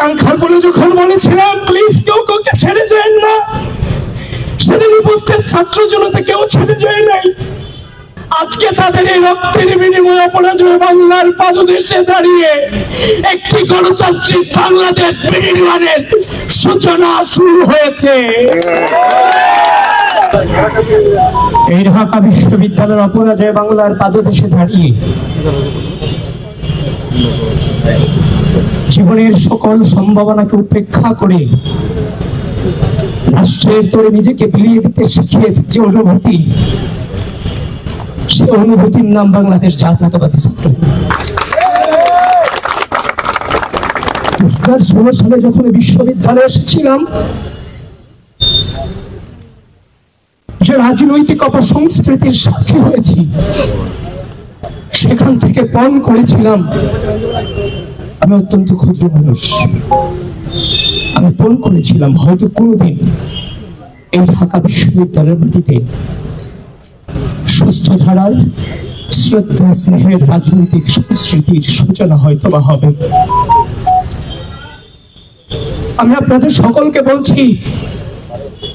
চাংখার বলে যখন বলেছিলাম প্লিজ কেউ কাউকে ছেড়ে যায় না। সেদিন উপস্থিত ছাত্র জনতা কেউ ছেড়ে যায় নাই। আজকে তাদের এই রক্তের বিনিময়ে অপরাজয় বাংলার পাদদেশে দাঁড়িয়ে একটি গণতান্ত্রিক বাংলাদেশ বিনির্মাণের সূচনা শুরু হয়েছে। এই ঢাকা বিশ্ববিদ্যালয়ের অপরাজয় বাংলার পাদদেশে দাঁড়িয়ে জীবনের সকল সম্ভাবনাকে উপেক্ষা করে রাষ্ট্রের তোরে নিজেকে বিলিয়ে দিতে শিখিয়েছে যে অনুভূতি, সে অনুভূতির নাম বাংলাদেশ জাতীয়তাবাদী ছাত্র। ষোলো সালে যখন বিশ্ববিদ্যালয়ে এসেছিলাম, যে রাজনৈতিক অপসংস্কৃতির সাক্ষী হয়েছি, সেখান থেকে পণ করেছিলাম আমি অত্যন্ত ক্ষুদ্র মানুষ। আমি পণ করেছিলাম, হয়তো কোনোদিন এই ঢাকা বিশ্ববিদ্যালয়ের মাটিতে সুস্থ ধারার, শ্রদ্ধা, স্নেহের রাজনৈতিক সংস্কৃতির সূচনা হয়তো বা হবে। আমি আপনাদের সকলকে বলছি,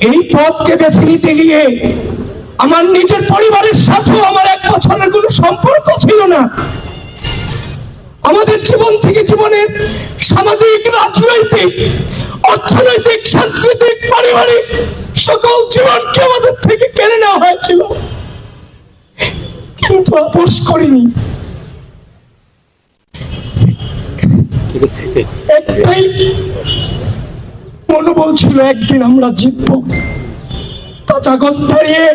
এই পথকে বেছে নিতে গিয়ে আমার নিজের পরিবারের সাথেও আমার এক বছরের কোনো সম্পর্ক ছিল না। জীবনের সামাজিক রাজনৈতিক অর্থনৈতিক সাংস্কৃতিক পারিবারিক সকল জীবনকে আমাদের থেকে কেড়ে নেওয়া হয়েছিল। কিন্তু আপোষ করিনি। একটাই মনোবল ছিল একদিন আমরা জিতবো। পাঁচ আগস্ট দাঁড়িয়ে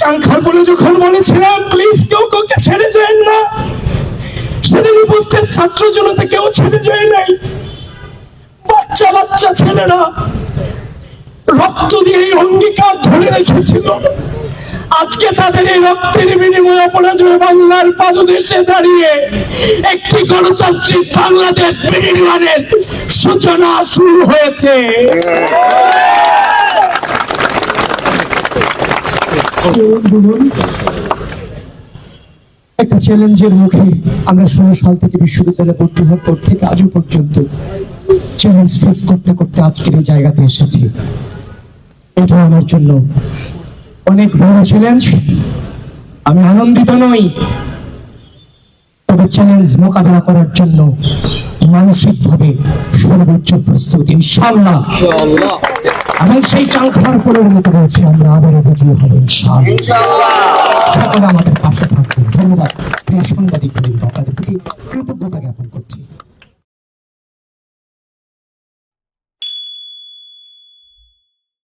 চাংখার বলে যখন বলেছিলাম প্লিজ কেউ কাউকে ছেড়ে যায় না সেদিন উপস্থিত ছাত্র জনতা কেউ ছেড়ে যায় নাই। বাচ্চা বাচ্চা ছেলেরা রক্ত দিয়ে এই অঙ্গীকার ধরে রেখেছিল। আজকে তাদের এই রক্তের বিনিময়ে অপরাজয় বাংলার পাদদেশে দাঁড়িয়ে একটি গণতান্ত্রিক বাংলাদেশ বিনির্মাণের সূচনা শুরু হয়েছে। একটা চ্যালেঞ্জের মুখে আমরা ষোলো সাল থেকে বিশ্ববিদ্যালয়ে ভর্তি হওয়ার পর থেকে আজও পর্যন্ত চ্যালেঞ্জ ফেস করতে করতে আজকের এই জায়গাতে এসেছি। এটা আমার জন্য অনেক বড় চ্যালেঞ্জ আমি আনন্দিত নই। তবে চ্যালেঞ্জ মোকাবেলা করার জন্য মানসিকভাবে সর্বোচ্চ প্রস্তুতি ইনশাআল্লাহ। এবং সেই চাঙ্খার পরিণত রয়েছে আমরা আবারও বিজয়ী হব ইনশাআল্লাহ। সকলে আমাদের ধন্যবাদ প্রিয় সাংবাদিক আপনাদের প্রতি কৃতজ্ঞতা জ্ঞাপন।